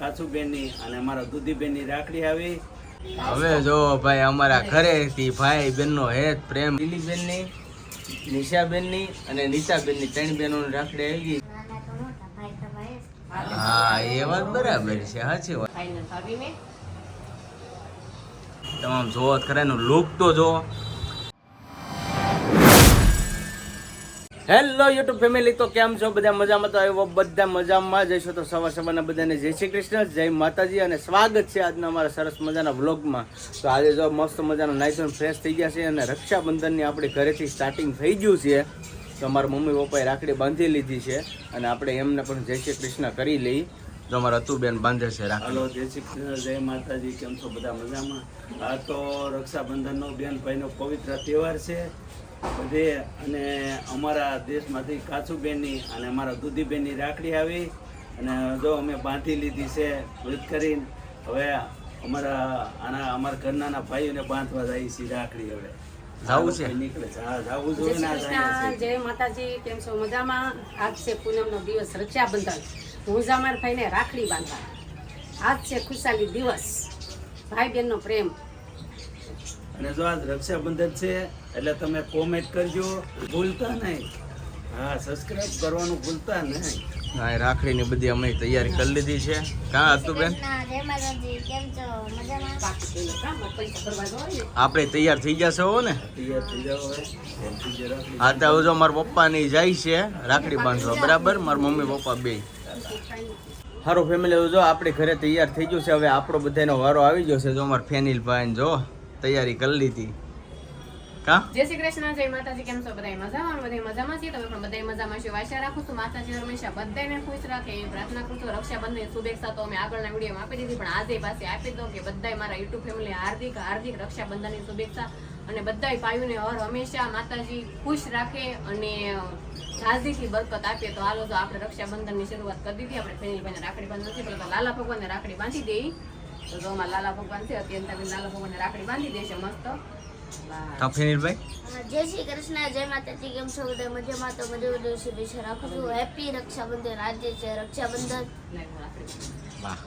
કાચુબેનની અને અમારા દૂધીબેનની રાખડી આવી. હવે જો ભાઈ અમારા ઘરેથી ભાઈ બહેનનો હેત પ્રેમ. લીલીબેનની નિશાબેનની અને નીતાબેનની ત્રણ બહેનોની રાખડી આવી. ગઈ. હા એ વાત બરાબર છે સાચી વાત. તમામ જોવો ખરા એનું લુક તો જો. હેલો યુટ્યુબ ફેમિલી તો કેમ છો? બધા મજામાં? તો આવ્યો બધા મજામાં. જઈશું તો સવાર સવારના બધાને જય શ્રી કૃષ્ણ, જય માતાજી અને સ્વાગત છે આજના અમારા સરસ મજાના વ્લોગમાં. તો આજે જો મસ્ત મજાનો નાઇસન ફ્રેશ થઈ ગયા છે અને રક્ષાબંધનની આપણે ઘરેથી સ્ટાર્ટિંગ થઈ ગયું છે. તો અમારા મમ્મી પપ્પાએ રાખડી બાંધી લીધી છે અને આપણે એમને પણ જય શ્રી કૃષ્ણ કરી લઈ. તો અમારા અતુબેન બાંધે છે હલો, જય શ્રી કૃષ્ણ, જય માતાજી. કેમ છો બધા મજામાં? આ તો રક્ષાબંધનનો બેન ભાઈનો પવિત્ર તહેવાર છે. બધે અને અમારા દેશમાંથી કાચુબેનની અને અમારા દૂધીબેનની રાખડી આવી અને જો અમે બાંધી લીધી છે વૃત કરીને હવે અમારા આના અમારા ઘરના ભાઈઓને બાંધવા જાય છે રાખડી હવે. જાવું છે? નીકળે. છે હા જાવું જોઈએ ને આ જાય કૃષ્ણ છે જય માતાજી કેમ છો? મજામાં? આજ છે પૂનમનો દિવસ રક્ષાબંધન. હું જામાર ભાઈને રાખડી બાંધવા. આજ છે ખુશાલી દિવસ. ભાઈ બહેનનો પ્રેમ. અને જો આજ રક્ષાબંધન છે એટલે તમે કોમેન્ટ કરજો. ભૂલતા નહીં. હા સબસ્ક્રાઇબ કરવાનું ભૂલતા નહીં. હા રાખડીની બધી અમે તૈયારી કરી લીધી છે. કાં હતું બેન. આપણે તૈયાર થઈ ગયા હો ને? હા તો જો મારા પપ્પાની જાય છે રાખડી બાંધવા. બરાબર? મારા મમ્મી પપ્પા બે. સારું ફેમિલી જો આપણે ઘરે તૈયાર થઈ ગયું છે. હવે આપણો બધાનો વારો આવી ગયો છે. જો અમારા ફેનિલ ભાઈ જો તૈયારી કરી લીધી. કા? જય શ્રી કૃષ્ણ, જય માતાજી, કેમ છો? બધા મજામાં? બધા મજામાં છીએ? તમે પણ બધા મજામાં છો. આશા રાખું છું. માતાજી હંમેશા બધાને ખુશ રાખે. એવી પ્રાર્થના કરું છું. રક્ષાબંધન શુભેચ્છા તો અમે આગળના વિડીયોમાં આપી દીધી. પણ આજે પાસે આપી દો કે બધા મારા યુટ્યુબ ફેમિલી હાર્દિક હાર્દિક રક્ષાબંધનની શુભેચ્છા. અને બધા ભાઈઓને હર હંમેશા માતાજી ખુશ રાખે અને હાર્દિકની બરકત આપે. તો હાલો તો આપણે રક્ષાબંધનની શરૂઆત કરી દીધી. આપણે ફેનિલભાઈને રાખડી બંધ નથી પણ લાલા ભગવાનને રાખડી બાંધી દઈ. તો અમારા લાલા ભગવાન છે, અત્યંત લાલા ભગવાનને રાખડી બાંધી દેશે મસ્ત. બસ. કા ફેનિલ ભાઈ અ, જય શ્રી કૃષ્ણ જય માતાજી કેમ છો બધા? મજામાં તો મજા બધું શુભેચ્છા રાખું છું? હેપી રક્ષાબંધન આજે છે રક્ષાબંધન. વાહ.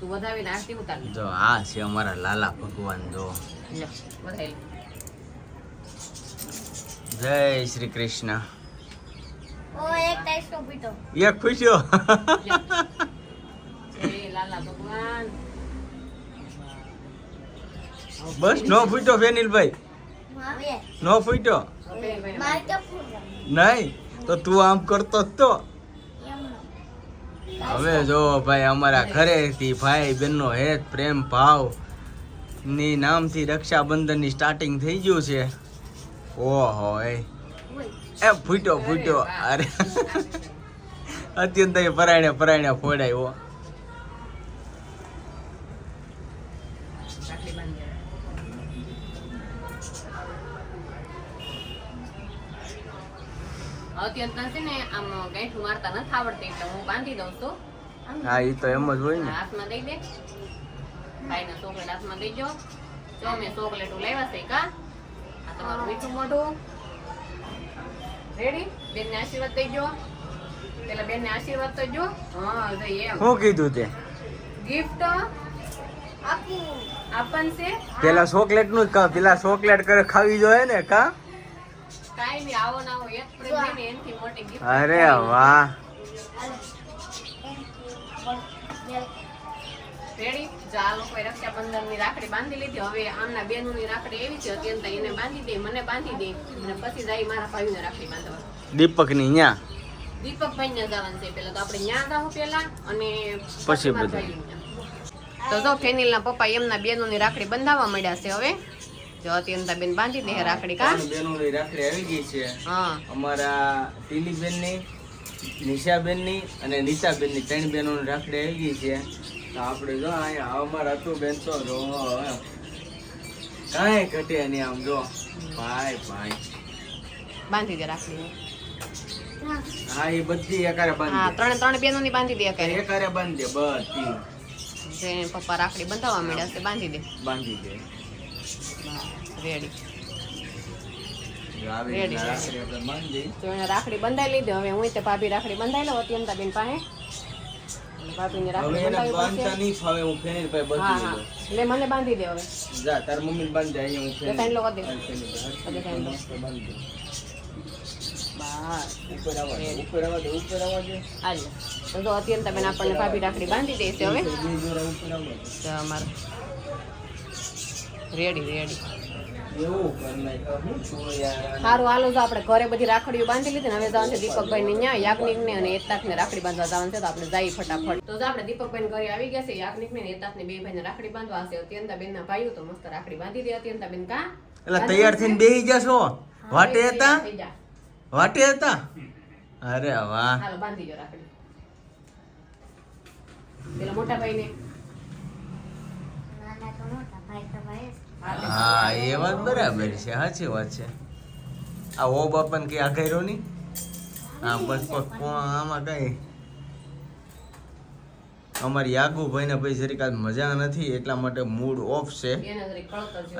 તું વધાવી નાસ્તી ઉતાર. જો આ છે અમારા લાલા ભગવાન જો. જય શ્રી કૃષ્ણ. ઓ એક ટાઈસ નો પીટો. એક ખુશીઓ જય લાલા ભગવાન. બસ નો ફૂટ્યો ફેનિલ ભાઈ નો ફૂટ્યો? નહીં તો તો આમ કરતો તો. હવે જો ભાઈ અમારા ઘરેથી ભાઈ બહેનનો હેત પ્રેમ ભાવની નામથી રક્ષાબંધનની સ્ટાર્ટિંગ થઈ ગયું છે. ઓહો એ. એ ફૂટ્યો ફૂટ્યો. અરે. અત્યંત પરાયણે પરાયણે ફોડાયો. અત્યંત છે ને આમ ગાંઠું મારતા નથી આવડતી એટલે હું બાંધી દઉં છું. હા એ તો એમ જ હોય ને. હાથમાં દઈ દે. ભાઈના ચોકલેટ હાથમાં દઈ જો મેં ચોકલેટ લાવ્યા છે કા? આ તમારું મીઠું મોઢું. રેડી બેનને આશીર્વાદ દઈ જો પેલા બેનને આશીર્વાદ તો જો હા તો એમ. શું કીધું તે? ગિફ્ટ આપું. આપણ છે? પેલા ચોકલેટનું જ કા પેલા ચોકલેટ કરે ખાવી જોઈએ ને કા? અરે વાહ. રેડી? જો આ લોકોએ રક્ષાબંધનની રાખડી બાંધી લીધી. હવે આમના રાખડી એવી છે અત્યંત એને બાંધી દે મને બાંધી દે. અને પછી જાય મારા ભાઈને રાખડી બાંધવા. દીપકની ન્યા? દીપકભાઈ ને જવાનું છે પેલા તો આપણે ન્યા જાવું પેલા અને પછી બધા. તો જો ફેનિલ ના પપ્પા એમના બેનોની રાખડી બંધાવવા મળ્યા છે હવે. જો અત્યંતા બેન બાંધી દે રાખડી કા? બેનોની રાખડી આવી ગઈ છે. હા. અમારા ટીલીબેનની નિશાબેનની અને નીતાબેનની ત્રણ બહેનોની રાખડી આવી ગઈ છે. તો આપણે જો અહીંયા અમારા હતું બેન તો જો કાંઈ ઘટે નહીં આમ જો. ભાઈ ભાઈ. બાંધી દે રાખડી. હા એ બધી એકારે હા ત્રણ ત્રણે બેનોની બાંધી દે એકારે. કરે એકારે બાંધી દે બધી. પપ્પા રાખડી બંધાવવા મળ્યા છે બાંધી દે. બાંધી દે. રેડી. રાખડી આપણે બાંધી તો એને રાખડી બંધાઈ લીધી હવે હું તે ભાભી રાખડી બંધાઈ લઉં અમતા બેન પાસે ભાભીને રાખડી બંધાવી પડશે. નહીં હું ફેની પાસે હા દઉં લે મને બાંધી દે હવે. જા તાર મમ્મી બાંધી દે હું ફેની સાઈડ લો દે. હાલ ફેની દે. હાલ બધે સાઈડ લો મસ્ત બાંધી દે. ઉપર આવવા દે ઉપર આવવા દે ઉપર આવવા દે. હાલ. તો અત્યંત બેન આપણને ભાભી રાખડી બાંધી દેશે હવે. ઉપર આવવા દે. તો અમારે રેડી રેડી એવું કર નાખ હું છું યાર. સારું હાલો તો આપણે ઘરે બધી રાખડીઓ બાંધી લીધી ને હવે જવાનું છે દીપકભાઈ ને ત્યાં યાજ્ઞિક ને અને ને રાખડી બાંધવા જવાનું છે તો આપણે જઈએ ફટાફટ. તો આપણે દીપકભાઈ ઘરે આવી ગયા છે યાજ્ઞિક ને એતાક ને બે ભાઈ ને રાખડી બાંધવા હશે અત્યંતા બેન ના ભાઈઓ તો મસ્ત રાખડી બાંધી દે અત્યંતા બેન કા? એટલે તૈયાર થઈને બેહી જશો? વાટે હતા? વાટે હતા? અરે વાહ. હાલો બાંધી જો રાખડી. પેલા મોટા ભાઈ ને નાના તો મોટા. હા એ વાત બરાબર છે. સાચી વાત છે. આ ઓ બાપન કે આ કર્યો નહીં? હા બસ આમાં કઈ? અમારી યાગુભાઈ ને ભાઈ જરીક આજ મજા નથી એટલા માટે મૂડ ઓફ છે.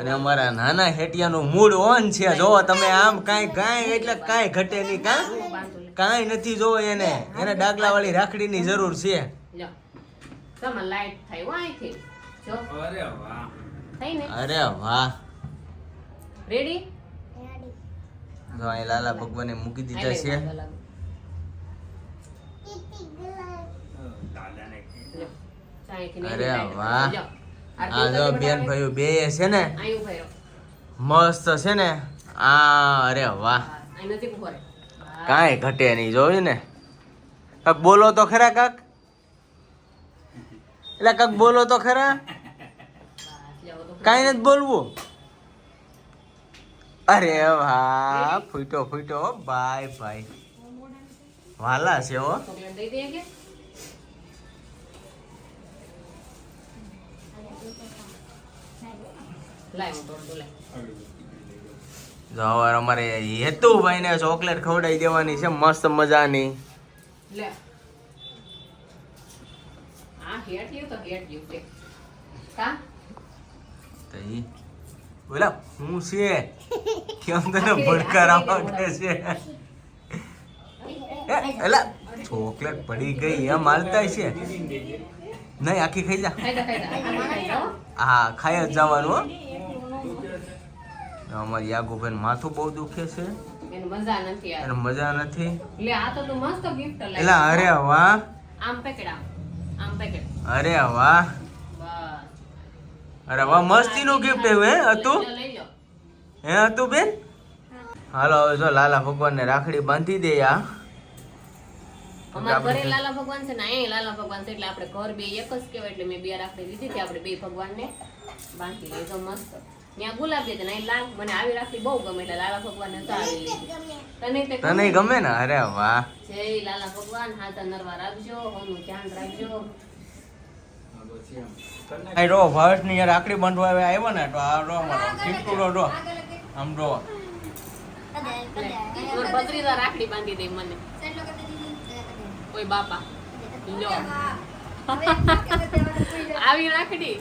અને અમારા નાના હેટિયાનું મૂડ ઓન છે. જો તમે આમ કાંઈ કાંઈ એટલે કાંઈ ઘટે નહીં કાં? કાંઈ નથી. જોવો એને. એને ડાગલા વાળી રાખડીની જરૂર છે. લાઈટ થાય અરે વાહ. રેડી જો અહીં લાલા ભગવાને મૂકી દીધા છે. અરે વાહ. આ જો બેન ભાઈઓ બે છે ને. મસ્ત છે ને. આ અરે વાહ. કાંઈ ઘટે નહીં જોયું ને. કાક બોલો તો ખરા કાક. એટલે કાક બોલો તો ખરા. કાંઈ નથી બોલવું અરે વાહ, ફૂટો ફૂટો ભાઈ ભાઈ વાલા છે, હો અમારે હેતુભાઈ ને ચોકલેટ ખવડાવી દેવાની છે, મસ્ત મજાની. આ યુ તો હેઠિયું છે. કા? તો ઈ બોલા હું છે? કેમ તને ભડકારા માંગે છે? એલા ચોકલેટ પડી ગઈ એમ હાલતા છે નહીં આખી ખાઈ જા. હો. ખાઈ જ જવાનું અમારી યાગુભાઈ માથું બહુ દુખે છે. એને મજા નથી અને મજા નથી. લે, આ તો તું મસ્ત gift લાવી. એલા અરે વાહ. અરે વાહ. અરે વાહ મસ્તીનું ગિફ્ટ એવું હે હતું. હે હતું બેન? હાલો હવે જો લાલા ભગવાનને રાખડી બાંધી દે આ. અમારા ઘરે લાલા ભગવાન છે ને અહીંયા લાલા ભગવાન છે એટલે આપણે ઘર બે એક જ કહેવાય એટલે મેં બે રાખડી લીધી હતી આપણે બે ભગવાનને બાંધી દે મસ્ત. ત્યાં ગુલાબી ને અહીં લાલ મને આવી રાખડી બહુ ગમે એટલે લાલા ભગવાનને તો આવી લીધી. તને તને ગમે ને? અરે વાહ. જય લાલા ભગવાન હાથા નરવા રાખજો હોનું ધ્યાન રાખજો. આ રો ભાવેશની રાખડી બાંધવા આવે, આવ્યો ને તો આ રો મારો ટીપકુડો રો આમ રો રાખડી બાંધી દે મને. કોઈ બાપા આવી રાખડી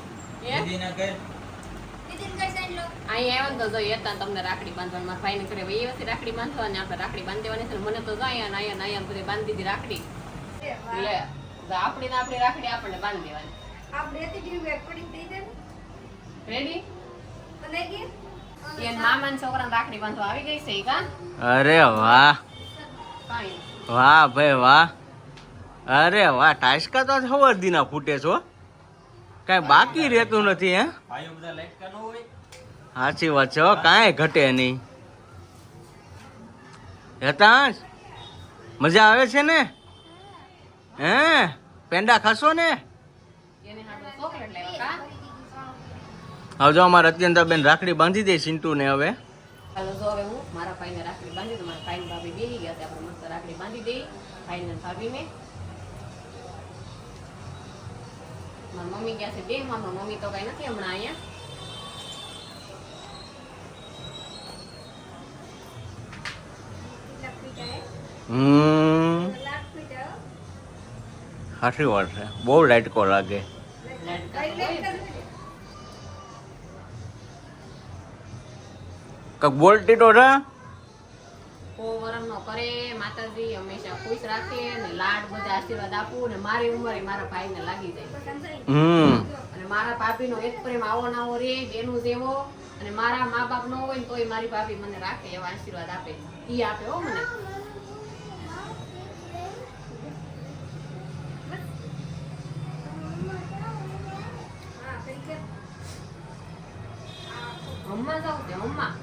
તમને રાખડી બાંધવા, મારા ઘરે વહી હતી રાખડી બાંધવા આપણે રાખડી બાંધી દેવાની મને તો અહીંયા ને અહીંયા બધે બાંધી દીધી રાખડી. લે તો આપણી ને આપણી રાખડી આપણને બાંધી દેવાની. રેડી એન મામા છોકરાને રાખડી બાંધવા આવી ગઈ છે કા? અરે વાહ. વાહ ભાઈ વાહ. અરે વાહ ટાસકા તો ખબર દીના ફૂટે છો કાંઈ બાકી રહેતું નથી હે? સાચી વાત છે હો, કાંઈ ઘટે નહીં. હેતાંશ મજા આવે છે ને? હે? પેંડા ખાશો ને એને હાટુ ચોકલેટ લાવ્યા કા હવે જો અમારે અત્યંત બેન રાખડી બાંધી દે સિંટુ ને હવે. હાલો જો હવે હું મારા ભાઈને રાખડી બાંધી દઉં મારા ભાઈને ભાભી બેસી ગયા આપણે મસ્ત રાખડી બાંધી દઈ ભાઈને ભાભીને. મારા મમ્મી ગયા છે બે મારા મમ્મી તો કઈ નથી હમણાં અહીંયા. હમ. સાચી વાત છે. બહુ લાઇટકો લાગે. કક સો વરસનો કરે માતાજી હંમેશા ખુશ રાખે ને લાડ બધા આશીર્વાદ આપું ને મારી ઉંમરે મારા ભાઈને લાગી જાય. હમ. અને મારા ભાભીનો એક પ્રેમ આવો નવો રે જેનું જેવો અને મારા મા બાપ નો હોય ને તોય મારી ભાભી મને રાખે એવા આશીર્વાદ આપે. ઈ આપે હો મને. હમણાં જાઉં છે હમણાં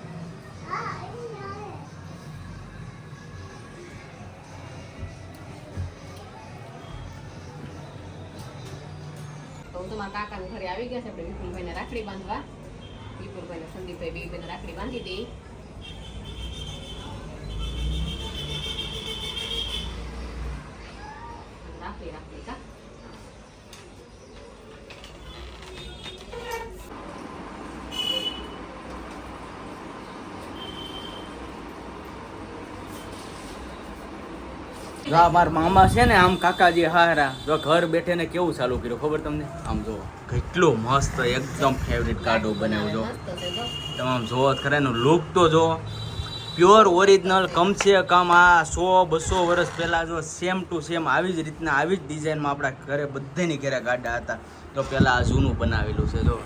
મારા કાકાના ઘરે આવી ગયા છે. આપણે વિપુલભાઈને રાખડી બાંધવા. વિપુલભાઈને, સંદીપભાઈ બે ભાઈને રાખડી બાંધી દઈ રાખડી રાખડી કા? જો આ મારા મામા છે ને આમ કાકાજી હારા. જો ઘર બેઠે ને કેવું ચાલુ કર્યું ખબર તમને? આમ જો કેટલું મસ્ત એકદમ ફેવરિટ કાર્ડો બનાવ્યું જો. તમે આમ જોવો ખરા એનું લુક તો જો પ્યોર ઓરિજિનલ કમ છે કમ આ સો બસો વર્ષ પહેલાં જો સેમ ટુ સેમ આવી જ રીતના આવી જ ડિઝાઇનમાં આપણા ઘરે બધાની ઘરે ગાડા હતા. તો પહેલાં આ જૂનું બનાવેલું છે જો.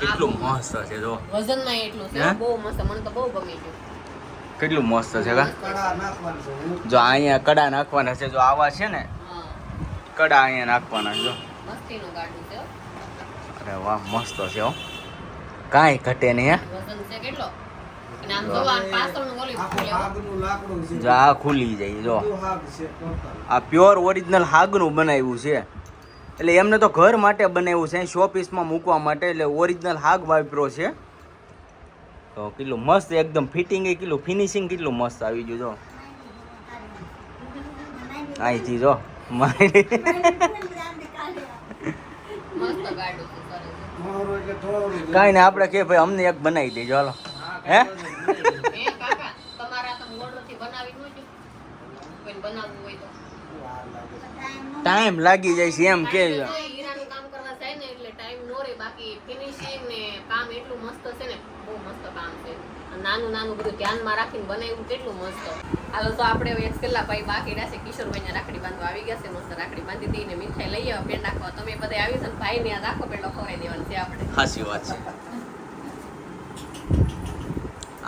કેટલું મસ્ત છે જો. વજનમાં એટલું છે બહુ મસ્ત મને તો બહુ ગમી ગયું કેટલું મસ્ત છે કા? જો અહીંયા કડા નાખવાના છે, જો આવા છે ને, કડા અહીંયા નાખવાના જો. અરે વાહ, મસ્ત છે હો. કાંઈ ઘટે નહીં. જો. આ ખુલી જાય, જો. આ પ્યોર ઓરિજિનલ હાગનું બનાવ્યું છે. એટલે એમને તો ઘર માટે બનાવ્યું છે શો પીસમાં મૂકવા માટે, એટલે ઓરિજિનલ હાગ વાપરો છે. તો કેટલું મસ્ત એકદમ ફિટિંગ એ કેટલું ફિનિશિંગ કેટલું મસ્ત આવી ગયું જો. અહીંથી જો મારી કાંઈ ને આપણે કે ભાઈ અમને એક બનાવી દેજો હાલો. હે? ટાઈમ લાગી જાય છે એમ કે તો એ હીરાનું કામ કરવા જાય ને એટલે ટાઈમ નો રહે બાકી ફિનિશિંગ ને કામ એટલું મસ્ત છે ને બહુ મસ્ત કામ છે અને નાનું નાનું બધું ધ્યાનમાં રાખીને બનાવ્યું કેટલું મસ્ત. હાલો તો આપણે એક છેલ્લા ભાઈ બાકી રહેશે કિશોરભાઈને રાખડી બાંધવા આવી ગયા છે. મસ્ત રાખડી બાંધી દઈને મીઠાઈ લઈ આવો પેન નાખવા તમે બધા આવી છે ને આ રાખો પેલો ખવાઈ દેવાનું છે આપણે. સાચી વાત છે.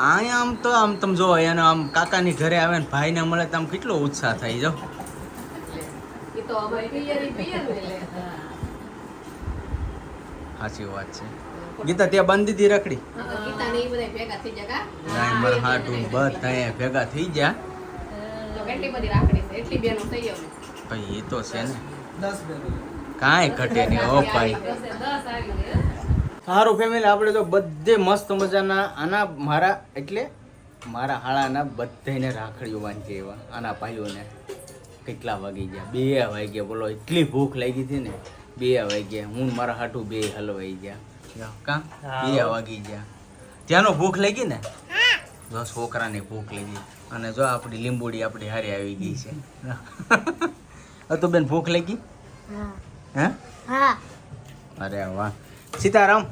અહીંયા આમ તો આમ તમે જો એને આમ કાકાની ઘરે આવે ને ભાઈને મળે તો આમ કેટલો ઉત્સાહ થાય જો. એ તો અમારી પિયરી સાચી વાત છે. ગીતા ત્યાં બાંધી દીધી રખડી. હા, તો ને બધા ભેગા થઈ ગયા કા? હાટું બધા ભેગા. થઈ ગયા. ભાઈ એ તો છે ને. કાંઈ ઘટે નહીં ઓ ભાઈ? સારું ફેમિલી આપણે તો બધે મસ્ત મજાના આના મારા એટલે મારા હાળાના બધાને રાખડીઓ બાંધી એવા આના ભાઈઓને. કેટલા વાગી ગયા? બે વાગ્યા બોલો એટલી ભૂખ લાગી હતી ને. બે વાગ્યા હું મારા હાટું બે હલવાઈ ગયા. કા? બે વાગી ગયા. ત્યાંનો ભૂખ લાગી ને? જો છોકરાને ભૂખ લાગી. અને જો આપણી લીંબુડી આપણી હારે આવી ગઈ છે. તો બેન ભૂખ લાગી? હા. હે? અરે વાહ. સીતારામ?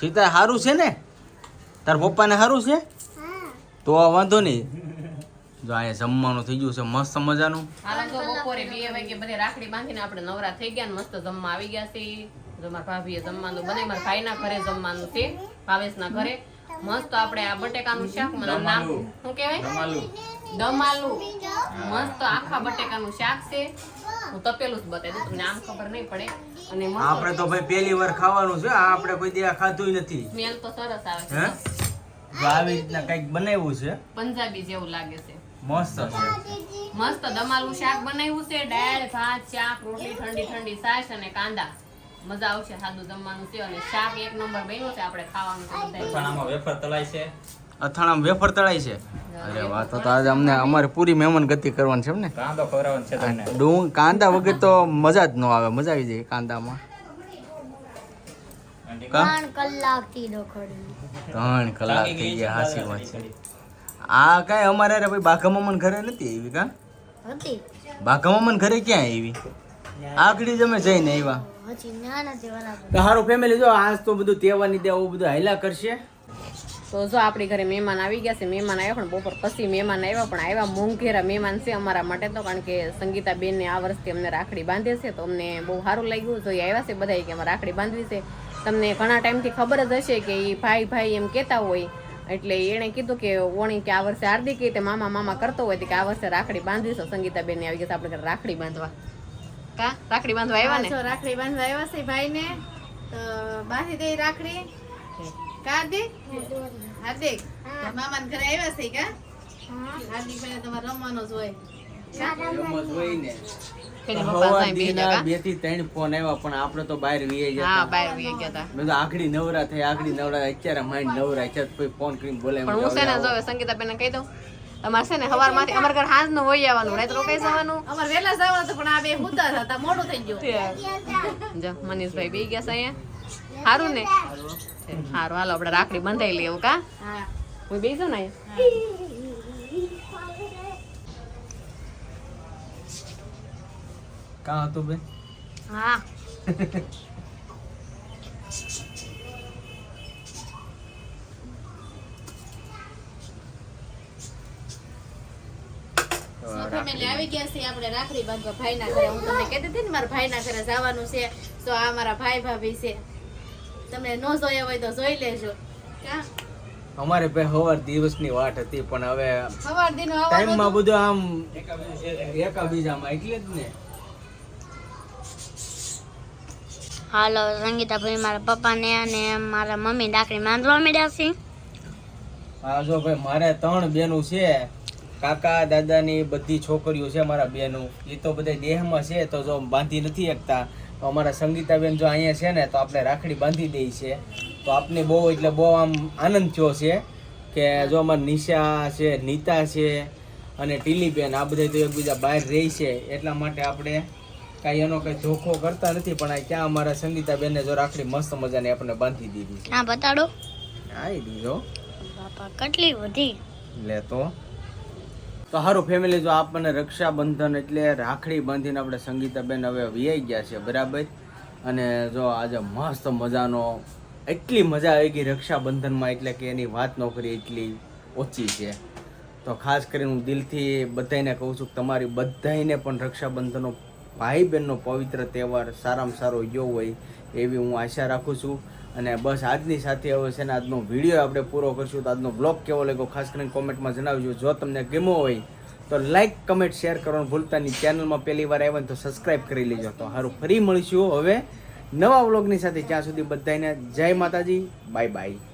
સીતા સારું છે ને? તાર પપ્પાને સારું છે? તો વાંધો નહીં. જો અહીંયા જમવાનું થઈ ગયું છે મસ્ત મજાનું. બપોરે બે વાગે બધે રાખડી બાંધીને આપણે નવરા થઈ ગયા ને મસ્ત જમવા આવી ગયા છે જો મારા ભાભીએ જમવાનું બને મારા ભાઈના ઘરે જમવાનું છે ભાવેશના ઘરે. મસ્ત આપણે આ બટેકાનું શાક મને નામ શું કહેવાય? દમાલુ. મસ્ત આખા બટેકાનું શાક છે. હું તપેલું જ બતાવી દઉં તમને આમ ખબર નહીં પડે. અને આપણે તો ભાઈ પહેલી વાર ખાવાનું છે આ આપણે કોઈ દિવસ ખાધું નથી. સ્મેલ તો સરસ આવે છે. આવી રીતના કંઈક બનાવ્યું છે. પંજાબી જેવું લાગે છે. મસ્ત છે. મસ્ત દમાલું શાક બનાવ્યું છે દાળ ભાત શાક રોટલી ઠંડી ઠંડી સાસ અને કાંદા. મજા આવશે સાદું જમવાનું છે અને શાક એક નંબર બન્યો છે આપણે ખાવાનું અથાણામાં વેફર તળાય છે. અથાણામાં વેફર તળાય છે. અરે વાહ તો આજે અમને અમારે પૂરી મહેમાન ગતિ કરવાની છે એમ ને? કાંદો ખવડાવવાનો છે તમને. ડુંગ કાંદા વગર તો મજા જ ન આવે મજા આવી જાય કાંદામાં. ત્રણ કલાક થઈ ગયા હાસી વાત છે. આ કાંઈ અમારે અરે ભાઈ બાઘામામન ઘરે નથી આવી કા? હતી. બાઘામામન ઘરે ક્યાં આવી આગળી જ અમે જઈને આવ્યા. સારું ફેમિલી જો આજ તો બધું તહેવારની દે આવું બધું હાલ્યા કરશે. તો જો આપણી ઘરે મહેમાન આવી ગયા છે મહેમાન આવ્યા પણ બપોર પછી મહેમાન આવ્યા પણ આવ્યા મોંઘેરા મહેમાન છે અમારા માટે તો કારણ કે સંગીતા બેન આ વર્ષથી અમને રાખડી બાંધે છે તો અમને બહુ સારું લાગ્યું. તો એ આવ્યા છે બધા કે અમારે રાખડી બાંધવી છે. તમને ઘણા ટાઈમથી ખબર જ હશે કે એ ભાઈ ભાઈ એમ કહેતા હોય એટલે એણે કીધું કે ઓણી કે આ વર્ષે હાર્દિક રીતે મામા મામા કરતો હોય કે આ વર્ષે રાખડી બાંધવી છે. સંગીતા બેન આવી ગયા છે આપણે ઘરે રાખડી બાંધવા. કા? રાખડી બાંધવા આવ્યા ને? રાખડી બાંધવા આવ્યા છે ભાઈને. તો બાંધી દે રાખડી. કાર્તિક હાર્દિક? મામા ઘરે આવ્યા છે કા? હાર્દિક ભાઈ તમારે રમવાનો જ હોય. ને. ગયા? બેથી ત્રણ ફોન આવ્યા પણ આપડે તો બહાર વીએ હા બહાર વી ગયા હતા મેં તો આખડી નવરા થઈ આખડી નવરા અત્યારે માઇન્ડ નવરા છે ફોન કરીને બોલે પણ હું ને સંગીતા બેન કહી દઉં તમારે છે ને સવારમાંથી અમારે ઘર હાંજનું હોય આવવાનું રાત રોકાઈ જવાનું. અમારે વેલા જવાનું હતું પણ આ બે હુતા હતા મોડું થઈ ગયું. જો મનીષભાઈ બે ગયા છે અહીંયા. સારું ને? સારું હાલો આપણે રાખડી બંધાઈ લઈએ કા? હા. હું બે જાઉં ને કાં હતું બે હા. ફેમિલી આવી ગયા છે આપણે રાખડી બાંધવા ભાઈના ઘરે. હું તમને કહેતી હતી ને મારા ભાઈના ઘરે જવાનું છે તો આ મારા ભાઈ ભાભી છે. તમે ન જોયા હોય તો જોઈ લેજો. અમારે ભાઈ સવાર દિવસની વાટ હતી પણ હવે સવાર દિન ટાઈમમાં બધું આમ એકાબીજામાં એટલે જ ને. હાલો સંગીતાભાઈ મારા પપ્પાને અને મારા મમ્મી રાખડી માંડવા મળ્યા છે. હા જો ભાઈ મારે ત્રણ બેનું છે. કાકા દાદાની બધી છોકરીઓ છે મારા બેનું. એ તો બધા દેહમાં છે તો જો બાંધી નથી શકતા. તો અમારા સંગીતાબેન જો અહીંયા છે ને તો આપણે રાખડી બાંધી દઈ છે. તો આપને બહુ એટલે બહુ આમ આનંદ થયો છે કે જો અમારા નિશા છે નીતા છે અને ટીલીબેન આ બધા તો એકબીજા બહાર રહી છે. એટલા માટે આપણે કાંઈ એનો કંઈ ધોખો કરતા નથી પણ આ ક્યાં અમારા સંગીતાબેને જો રાખડી મસ્ત મજાની આપણને બાંધી દીધી છે. હા બતાડો. આવી દીધો. બાપા કેટલી બધી. લે તો. તો સારું ફેમિલી જો આપણને રક્ષાબંધન એટલે રાખડી બાંધીને આપણે સંગીતાબેન હવે વ્યાઈ ગયા છે, બરાબર? અને જો આજે મસ્ત મજાનો, એટલી મજા આવી ગઈ રક્ષાબંધનમાં, એટલે કે એની વાત નોકરી એટલી ઓછી છે. તો ખાસ કરીને હું દિલથી બધાને કહું છું કે તમારી બધાને પણ રક્ષાબંધનનો ભાઈ બહેનનો પવિત્ર તહેવાર સારામાં સારો ગયો હોય, એવી હું આશા રાખું છું. અને બસ આજની સાથે હવે છે ને આજનો વીડિયો આપણે પૂરો કરશું. તો આજનો બ્લોગ કેવો લાગ્યો ખાસ કરીને કોમેન્ટમાં જણાવજો. જો તમને ગમ્યો હોય તો લાઈક કમેન્ટ શેર કરવાનું ભૂલતા નહીં. ચેનલમાં પહેલી વાર આવ્યા તો સબસ્ક્રાઈબ કરી લેજો. તો સારું ફરી મળીશું હવે નવા વ્લોગની સાથે. જ્યાં સુધી બધાને જય માતાજી. Bye bye